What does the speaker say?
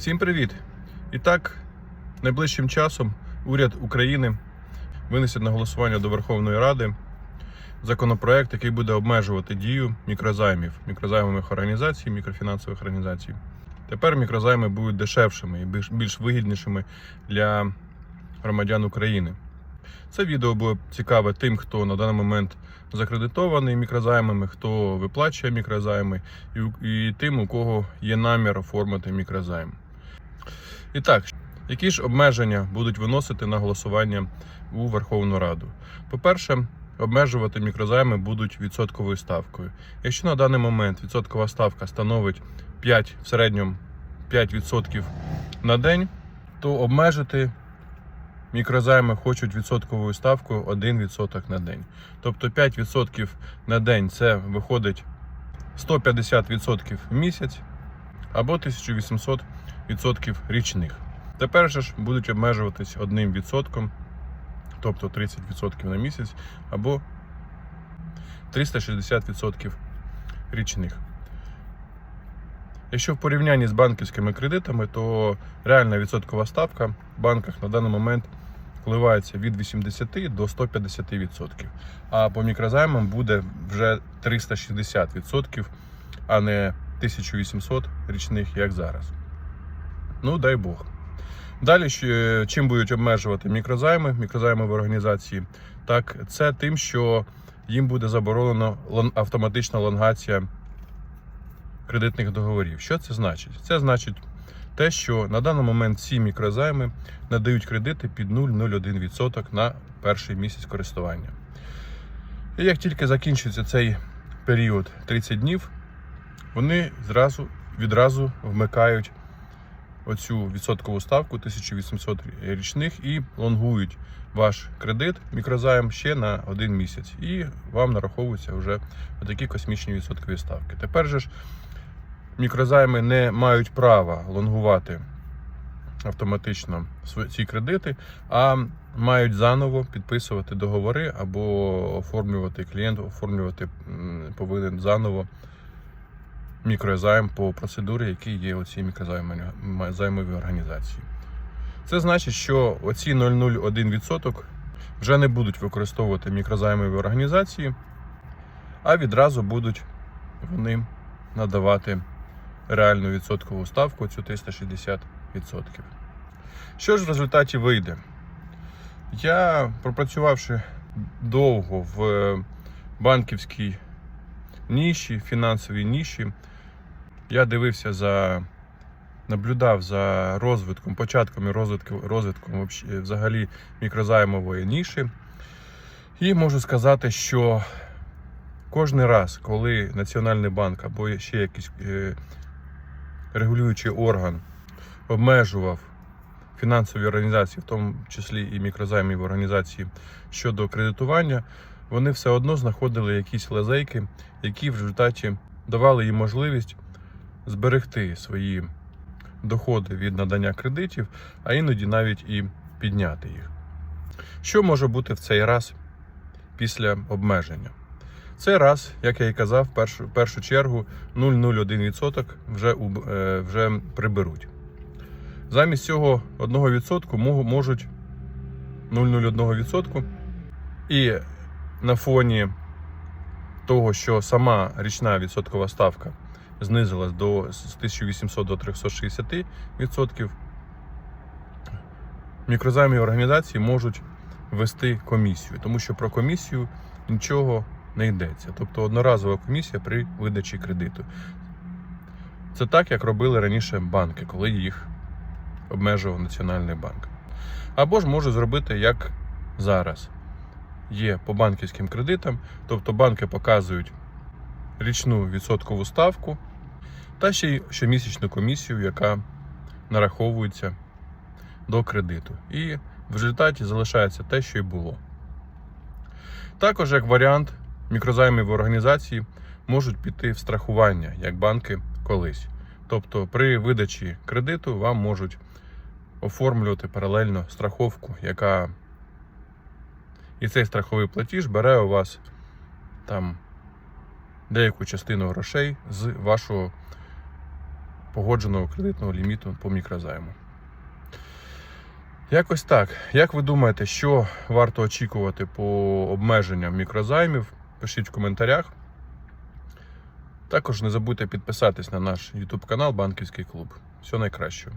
Всім привіт! І так, найближчим часом уряд України винесе на голосування до Верховної Ради законопроект, який буде обмежувати дію мікрозаймів, мікрозаймових організацій, мікрофінансових організацій. Тепер мікрозайми будуть дешевшими і більш, більш вигіднішими для громадян України. Це відео буде цікаве тим, хто на даний момент закредитований мікрозаймами, хто виплачує мікрозайми, і, і тим, у кого є намір оформити мікрозайм. І так, які ж обмеження будуть виносити на голосування у Верховну Раду? По-перше, обмежувати мікрозайми будуть відсотковою ставкою. Якщо на даний момент відсоткова ставка становить 5, в середньому 5% на день, то обмежити мікрозайми хочуть відсотковою ставкою 1% на день. Тобто 5% на день це виходить 150% в місяць або 1800% річних. Тепер же ж будуть обмежуватись 1%, тобто 30% на місяць, або 360% річних. Якщо в порівнянні з банківськими кредитами, то реальна відсоткова ставка в банках на даний момент коливається від 80 до 150%. А по мікрозаймам буде вже 360%, а не 1800 річних, як зараз. Ну, дай Бог. Далі, чим будуть обмежувати мікрозайми, мікрозайми в організації, так це тим, що їм буде заборонено автоматична лонгація кредитних договорів. Що це значить? Це значить те, що на даний момент всі мікрозайми надають кредити під 0,01% на перший місяць користування. І як тільки закінчиться цей період 30 днів, вони зразу відразу вмикають оцю відсоткову ставку 1800 річних і лонгують ваш кредит, мікрозайм ще на один місяць. І вам нараховуються вже такі космічні відсоткові ставки. Тепер же ж мікрозайми не мають права лонгувати автоматично ці кредити, а мають заново підписувати договори або оформлювати клієнт, оформлювати повинен заново мікрозайм по процедурі, які є у цій мікрозаймовій організації. Це значить, що оці 0,01% вже не будуть використовувати мікрозаймові організації, а відразу будуть вони надавати реальну відсоткову ставку цю 360%. Що ж в результаті вийде? Я, пропрацювавши довго в е, банківській ніші, фінансовій ніші, я дивився за, наблюдав за розвитком, початком і розвитком, розвитком взагалі мікрозаймової ніші. І можу сказати, що кожен раз, коли Національний банк або ще якийсь е, регулюючий орган обмежував фінансові організації, в тому числі і мікрозаймові організації щодо кредитування, вони все одно знаходили якісь лазейки, які в результаті давали їм можливість зберегти свої доходи від надання кредитів, а іноді навіть і підняти їх. Що може бути в цей раз після обмеження? Цей раз, як я і казав, в першу, першу чергу 0,01% вже, е, вже приберуть. Замість цього 1% можуть 0,01% і на фоні того, що сама річна відсоткова ставка знизилась до з 1800 до 360 відсотків, мікрозаймі організації можуть ввести комісію, тому що про комісію нічого не йдеться. Тобто одноразова комісія при видачі кредиту. Це так, як робили раніше банки, коли їх обмежував Національний банк. Або ж може зробити як зараз. Є по банківським кредитам, тобто банки показують річну відсоткову ставку та ще й щомісячну комісію, яка нараховується до кредиту. І в результаті залишається те, що й було. Також, як варіант, мікрозаймові організації можуть піти в страхування, як банки колись. Тобто при видачі кредиту вам можуть оформлювати паралельно страховку, яка і цей страховий платіж бере у вас там деяку частину грошей з вашого погодженого кредитного ліміту по мікрозайму. Якось так. Як ви думаєте, що варто очікувати по обмеженням мікрозаймів? Пишіть в коментарях. Також не забудьте підписатись на наш YouTube канал Банківський клуб. Всього найкращого.